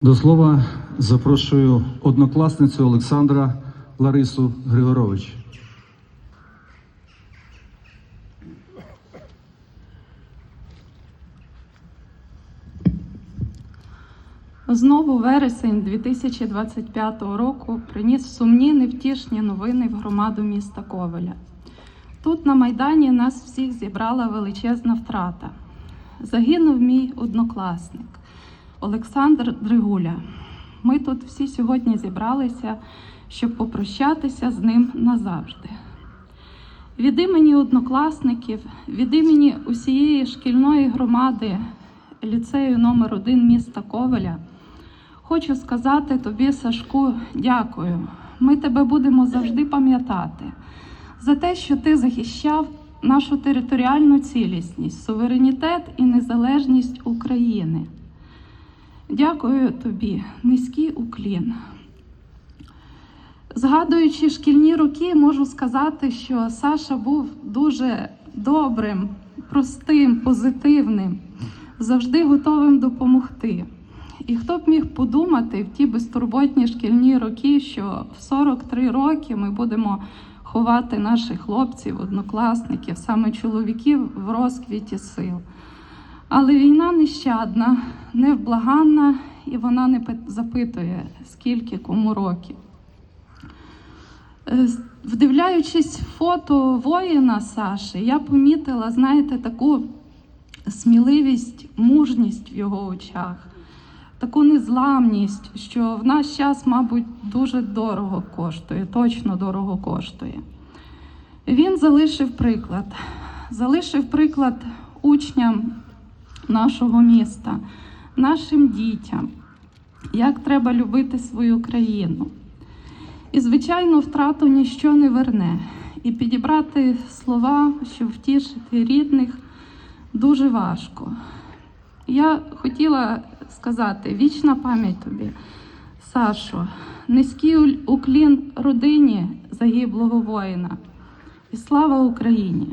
До слова запрошую однокласницю Олександра Ларису Григорович. Знову вересень 2025 року приніс сумні невтішні новини в громаду міста Ковеля. Тут на Майдані нас всіх зібрала величезна втрата. Загинув мій однокласник Олександр Дригуля. Ми тут всі сьогодні зібралися, щоб попрощатися з ним назавжди. Від імені однокласників, від імені усієї шкільної громади ліцею номер 1 міста Ковеля хочу сказати тобі, Сашку, дякую. Ми тебе будемо завжди пам'ятати за те, що ти захищав нашу територіальну цілісність, суверенітет і незалежність України. Дякую тобі, низький уклін. Згадуючи шкільні роки, можу сказати, що Саша був дуже добрим, простим, позитивним, завжди готовим допомогти. І хто б міг подумати в ті безтурботні шкільні роки, що в 43 роки ми будемо ховати наших хлопців, однокласників, саме чоловіків в розквіті сил. Але війна нещадна, невблаганна, і вона не запитує, скільки кому років. Е, Вдивляючись фото воїна Саші, я помітила, знаєте, таку сміливість, мужність в його очах, таку незламність, що в наш час, мабуть, дуже дорого коштує, точно дорого коштує. Він залишив приклад, залишив приклад учням нашого міста, нашим дітям, як треба любити свою країну. І, звичайно, втрату ніщо не верне. І підібрати слова, щоб втішити рідних, дуже важко. Я хотіла сказати вічна пам'ять тобі, Сашо, низький уклін родині загиблого воїна. І слава Україні!